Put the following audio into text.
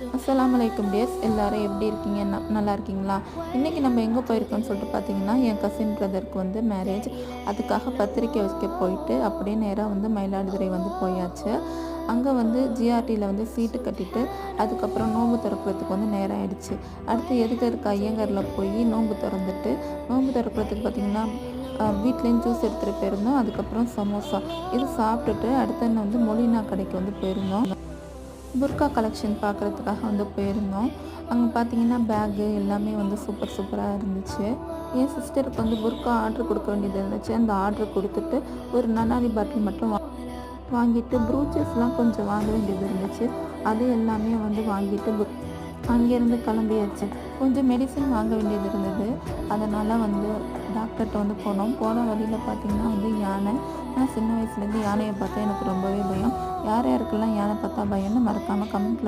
அஸ்லாம் வலைக்கம் டேஸ் எல்லாரும் எப்படி இருக்கீங்க? ந- நல்லா இருக்கீங்களா? இன்றைக்கி நம்ம எங்கே போயிருக்கோம்னு சொல்லிட்டு பார்த்தீங்கன்னா என் கசின் பிரதருக்கு வந்து மேரேஜ் அதுக்காக பத்திரிக்கை வைக்க போயிட்டு அப்படியே நேராக வந்து மயிலாடுதுறை வந்து போயாச்சு. அங்கே வந்து ஜிஆர்டியில் வந்து சீட்டு கட்டிட்டு அதுக்கப்புறம் நோன்பு திறக்கிறதுக்கு வந்து நேரம் ஆயிடுச்சு. அடுத்து எதுக்கு இருக்க ஐயங்கரில் போய் நோன்பு திறந்துட்டு நோன்பு திறக்கிறதுக்கு பார்த்திங்கன்னா வீட்லேயும் ஜூஸ் எடுத்துகிட்டு போயிருந்தோம். அதுக்கப்புறம் சமோசா. இது சாப்பிட்டுட்டு அடுத்து வந்து மொலினா கடைக்கு வந்து போயிருந்தோம். புர்கா கலெக்ஷன் பார்க்குறதுக்காக வந்து போயிருந்தோம். அங்கே பார்த்தீங்கன்னா பேகு எல்லாமே வந்து சூப்பர் சூப்பராக இருந்துச்சு. என் சிஸ்டருக்கு வந்து புர்கா ஆர்டர் கொடுக்க வேண்டியது இருந்துச்சு. அந்த ஆர்டர் கொடுத்துட்டு ஒரு நன்னாரி பாட்டில் மட்டும் வாங்கிட்டு ப்ரூச்சஸ்லாம் கொஞ்சம் வாங்க வேண்டியது இருந்துச்சு. அது எல்லாமே வந்து வாங்கிட்டு பு- அங்கேருந்து கிளம்பியாச்சு. கொஞ்சம் மெடிசன் வாங்க வேண்டியது இருந்தது. அதனால் வந்து டாக்டர்கிட்ட வந்து போனோம். போன வழியில் பார்த்திங்கன்னா வந்து யானை. நான் சின்ன வயசுலேருந்து யானையை பார்த்தா எனக்கு ரொம்பவே பயம். யார் யாருக்கெல்லாம் யானை பார்த்தா பயம்னு மறக்காமல் கமெண்ட்டில்